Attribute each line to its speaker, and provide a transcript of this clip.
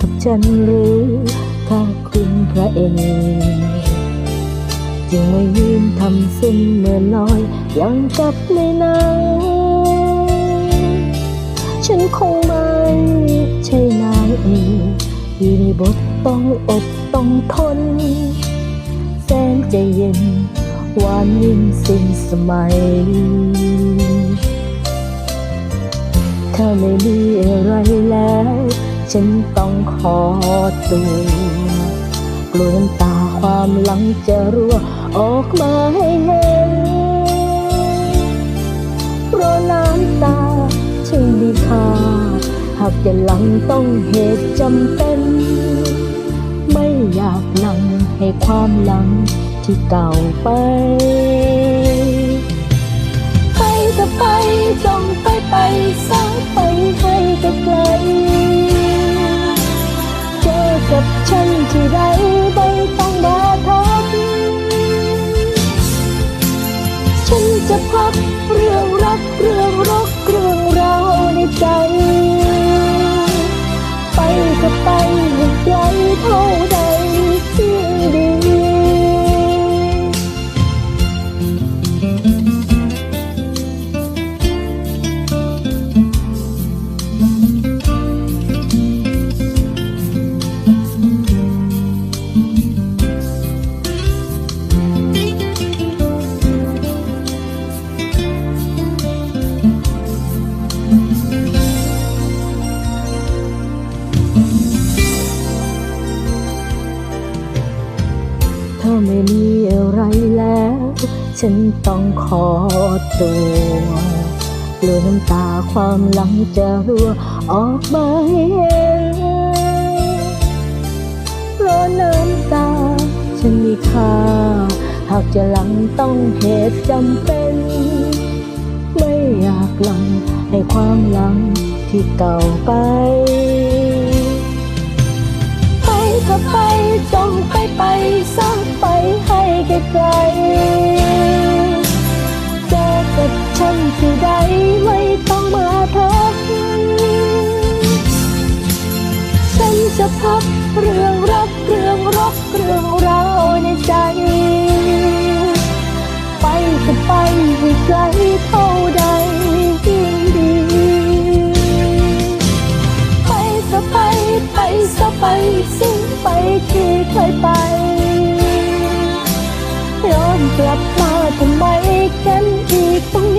Speaker 1: กับฉันหรือแค่คุณพระเองจึงไม่ยืนทำสิ้นเมื่อลอยย่างกับในหนังฉันคงไม่ใช่นายเองที่ในบทต้องอดต้องทน แสนใจเย็นหวานยิ่งสิ้นสมัย ถ้าไม่มีอะไรแล้ว ฉันต้องขอตัวกลัวน้ำตาความหลังจะรั่วออกมาให้เห็น เพราะน้ำตาช่างมีค่าหากจะหลังต้องเหตุจำเป็น ไม่อยากหลังให้ความหลังที่เก่าไป ไปก็ไปจงไปไปสายไปให้ไกล จะพักเรื่องรักเรื่อง ไม่มีอะไรแล้ว ฉันต้องขอตัวกลัวน้ำตาความหลังจะรั่วออกมาให้เห็นเพราะน้ำตา ฉันมีค่า หากจะหลังต้องเหตุจำเป็น ไม่อยากหลังให้ความหลังที่เก่าไป ไปเธอไปจงไปไปสัก ไปให้ไกลๆเจอกับฉันที่ใดไม่ต้องมาทักฉันจะพักเรื่องรักเรื่องรกเรื่องราวในใจ ไปก็ไปให้ไกลเท่าใดยิ่งดี ไปก็ไปไปซะไปสิ้นไปที่เคยไป กลับมาทำไมกันอีกต้อง